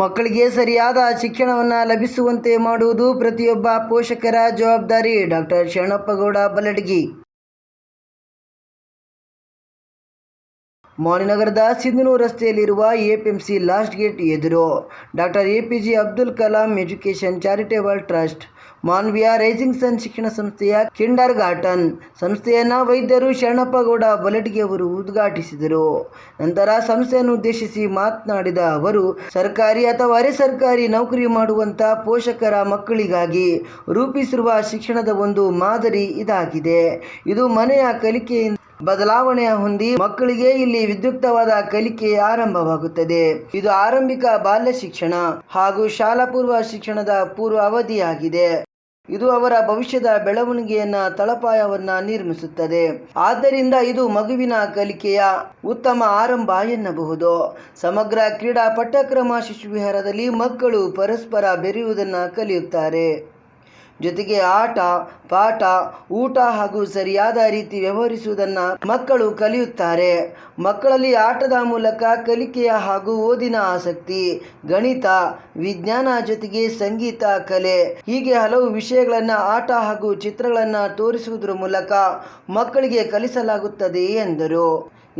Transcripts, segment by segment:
ಮಕ್ಕಳಿಗೆ ಸರಿಯಾದ ಶಿಕ್ಷಣವನ್ನು ಲಭಿಸುವಂತೆ ಮಾಡುವುದು ಪ್ರತಿಯೊಬ್ಬ ಪೋಷಕರ ಜವಾಬ್ದಾರಿ. ಡಾಕ್ಟರ್ ಶರಣಪ್ಪಗೌಡ ಬಲಡ್ಗಿ ಮಾಣಿನಗರದ ಸಿಂಧನೂರು ರಸ್ತೆಯಲ್ಲಿರುವ ಎಪಿಎಂಸಿ ಲಾಸ್ಟ್ ಗೇಟ್ ಎದುರು. Doctor A P J Abdul Kalam education charitable trust, ಮಾನ್ವಿಯ rising sun ಶಿಕ್ಷಣ ಸಂಸ್ಥೆಯ ಕಿಂಡರ್ ಗಾರ್ಟನ್ ಸಂಸ್ಥೆಯನ್ನು ವೈದ್ಯರು ಶರಣಪ್ಪಗೌಡ ಬಲಟಿಗೆ ಅವರು ಉದ್ಘಾಟಿಸಿದರು. ನಂತರ ಸಂಸ್ಥೆಯನ್ನು ಉದ್ದೇಶಿಸಿ ಮಾತನಾಡಿದ ಅವರು, ಸರ್ಕಾರಿ ಅಥವಾ ಅರೆ ಸರ್ಕಾರಿ ನೌಕರಿ ಮಾಡುವಂಥ ಪೋಷಕರ ಮಕ್ಕಳಿಗಾಗಿ ರೂಪಿಸಿರುವ ಶಿಕ್ಷಣದ ಒಂದು ಮಾದರಿ ಇದಾಗಿದೆ. ಇದು ಮನೆಯ ಕಲಿಕೆಯಿಂದ ಬದಲಾವಣೆ ಹೊಂದಿ ಮಕ್ಕಳಿಗೆ ಇಲ್ಲಿ ವಿದ್ಯುಕ್ತವಾದ ಕಲಿಕೆ ಆರಂಭವಾಗುತ್ತದೆ. ಇದು ಆರಂಭಿಕ ಬಾಲ್ಯ ಶಿಕ್ಷಣ ಹಾಗೂ ಶಾಲಾ ಪೂರ್ವ ಶಿಕ್ಷಣದ ಪೂರ್ವ ಅವಧಿಯಾಗಿದೆ. ಇದು ಅವರ ಭವಿಷ್ಯದ ಬೆಳವಣಿಗೆಯನ್ನ, ತಳಪಾಯವನ್ನ ನಿರ್ಮಿಸುತ್ತದೆ. ಆದ್ದರಿಂದ ಇದು ಮಗುವಿನ ಕಲಿಕೆಯ ಉತ್ತಮ ಆರಂಭ ಎನ್ನಬಹುದು. ಸಮಗ್ರ ಕ್ರೀಡಾ ಪಠ್ಯಕ್ರಮ ಶಿಶುವಿಹಾರದಲ್ಲಿ ಮಕ್ಕಳು ಪರಸ್ಪರ ಬೆರೆಯುವುದನ್ನು ಕಲಿಯುತ್ತಾರೆ. ಜೊತೆಗೆ ಆಟ, ಪಾಠ, ಊಟ ಹಾಗೂ ಸರಿಯಾದ ರೀತಿ ವ್ಯವಹರಿಸುವುದನ್ನು ಮಕ್ಕಳು ಕಲಿಯುತ್ತಾರೆ. ಮಕ್ಕಳಲ್ಲಿ ಆಟದ ಮೂಲಕ ಕಲಿಕೆಯ ಹಾಗೂ ಓದಿನ ಆಸಕ್ತಿ, ಗಣಿತ, ವಿಜ್ಞಾನ ಜೊತೆಗೆ ಸಂಗೀತ, ಕಲೆ ಹೀಗೆ ಹಲವು ವಿಷಯಗಳನ್ನು ಆಟ ಹಾಗೂ ಚಿತ್ರಗಳನ್ನು ತೋರಿಸುವುದರ ಮೂಲಕ ಮಕ್ಕಳಿಗೆ ಕಲಿಸಲಾಗುತ್ತದೆ ಎಂದರು.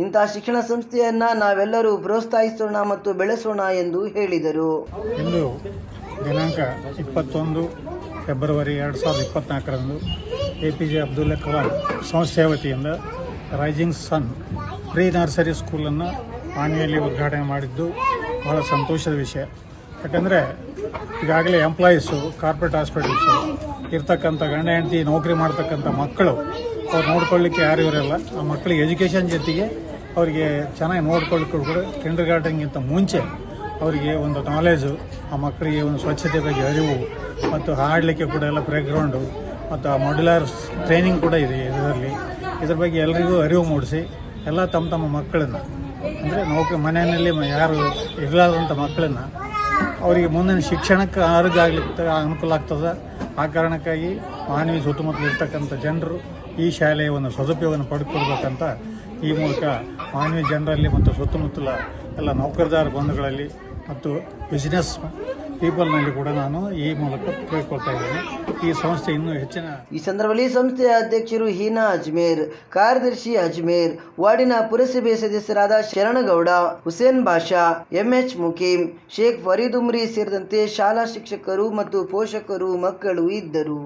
ಇಂತಹ ಶಿಕ್ಷಣ ಸಂಸ್ಥೆಯನ್ನು ನಾವೆಲ್ಲರೂ ಪ್ರೋತ್ಸಾಹಿಸೋಣ ಮತ್ತು ಬೆಳೆಸೋಣ ಎಂದು ಹೇಳಿದರು. ದಿನಾಂಕ ಇಪ್ಪತ್ತೊಂದು ಫೆಬ್ರವರಿ ಎರಡು ಸಾವಿರದ ಇಪ್ಪತ್ತ್ನಾಲ್ಕರಂದು A P J Abdul Kalam ಸಂಸ್ಥೆಯ ವತಿಯಿಂದ ರೈಸಿಂಗ್ ಸನ್ ಪ್ರೀ ನರ್ಸರಿ ಸ್ಕೂಲನ್ನು ಆಣಿಯಲ್ಲಿ ಉದ್ಘಾಟನೆ ಮಾಡಿದ್ದು ಬಹಳ ಸಂತೋಷದ ವಿಷಯ. ಯಾಕಂದರೆ ಈಗಾಗಲೇ ಎಂಪ್ಲಾಯೀಸು, ಕಾರ್ಪೊರೇಟ್ ಹಾಸ್ಪಿಟಲ್ಸು, ಇರ್ತಕ್ಕಂಥ ಗಂಡ ಹೆಂಡತಿ, ನೌಕರಿ ಮಾಡ್ತಕ್ಕಂಥ ಮಕ್ಕಳು, ಅವ್ರು ನೋಡ್ಕೊಳ್ಳಿಕ್ಕೆ ಯಾರು ಇವರಲ್ಲ, ಆ ಮಕ್ಕಳಿಗೆ ಎಜುಕೇಷನ್ ಜೊತೆಗೆ ಅವರಿಗೆ ಚೆನ್ನಾಗಿ ನೋಡ್ಕೊಳ್ಳಿಕ್ಕೂ ಕೂಡ ಕಿಂಡರ್ ಗಾರ್ಡನ್ಗಿಂತ ಮುಂಚೆ ಅವರಿಗೆ ಒಂದು ನಾಲೆಜು ಆ ಮಕ್ಕಳಿಗೆ ಒಂದು ಸ್ವಚ್ಛತೆ ಬಗ್ಗೆ ಅರಿವು ಮತ್ತು ಹಾಡಲಿಕ್ಕೆ ಕೂಡ ಎಲ್ಲ ಪ್ಲೇಗ್ರೌಂಡು ಮತ್ತು ಆ ಮಾಡ್ಯುಲರ್ ಟ್ರೈನಿಂಗ್ ಕೂಡ ಇದೆ ಇದರಲ್ಲಿ. ಇದ್ರ ಬಗ್ಗೆ ಎಲ್ಲರಿಗೂ ಅರಿವು ಮೂಡಿಸಿ, ಎಲ್ಲ ತಮ್ಮ ತಮ್ಮ ಮಕ್ಕಳನ್ನು. ಅಂದರೆ ನೌಕರಿ, ಮನೆಯಲ್ಲಿ ಯಾರು ಇರಲಾರ್ದಂಥ ಮಕ್ಕಳನ್ನು, ಅವರಿಗೆ ಮುಂದಿನ ಶಿಕ್ಷಣಕ್ಕೆ ಆರೋಗ್ಯ ಆಗಲಿಕ್ಕೆ ಅನುಕೂಲ ಆಗ್ತದೆ. ಆ ಕಾರಣಕ್ಕಾಗಿ ಮಾನವಿ ಸುತ್ತಮುತ್ತಲಿರ್ತಕ್ಕಂಥ ಜನರು ಈ ಶಾಲೆಯ ಒಂದು ಸದುಪಯೋಗವನ್ನು ಪಡೆದುಕೊಳ್ಬೇಕಂತ ಈ ಮೂಲಕ ಮಾನವಿ ಜನರಲ್ಲಿ ಮತ್ತು ಸುತ್ತಮುತ್ತಲ ಎಲ್ಲ ನೌಕರದಾರ ಬಂಧುಗಳಲ್ಲಿ ಮತ್ತು ಬಿಸಿನೆಸ್ ಪೀಪಲ್ನಲ್ಲಿ ಕೂಡ ನಾನು ಈ ಮೂಲಕ ಕೇಳ್ಕೊಳ್ತಾ ಇದ್ದೇನೆ. ಈ ಸಂಸ್ಥೆ ಇನ್ನೂ ಹೆಚ್ಚಿನ ಈ ಸಂದರ್ಭದಲ್ಲಿ ಸಂಸ್ಥೆಯ ಅಧ್ಯಕ್ಷರು ಹೀನಾ ಅಜ್ಮೇರ್, ಕಾರ್ಯದರ್ಶಿ ಅಜ್ಮೇರ್, ವಾರ್ಡಿನ ಪುರಸಭೆ ಸದಸ್ಯರಾದ ಶರಣಗೌಡ, ಹುಸೇನ್ ಬಾಷಾ, ಎಂಎಚ್ ಮುಕೀಂ, ಶೇಖ್ ಫರೀದುಮ್ರಿ ಸೇರಿದಂತೆ ಶಾಲಾ ಶಿಕ್ಷಕರು ಮತ್ತು ಪೋಷಕರು ಮಕ್ಕಳು ಇದ್ದರು.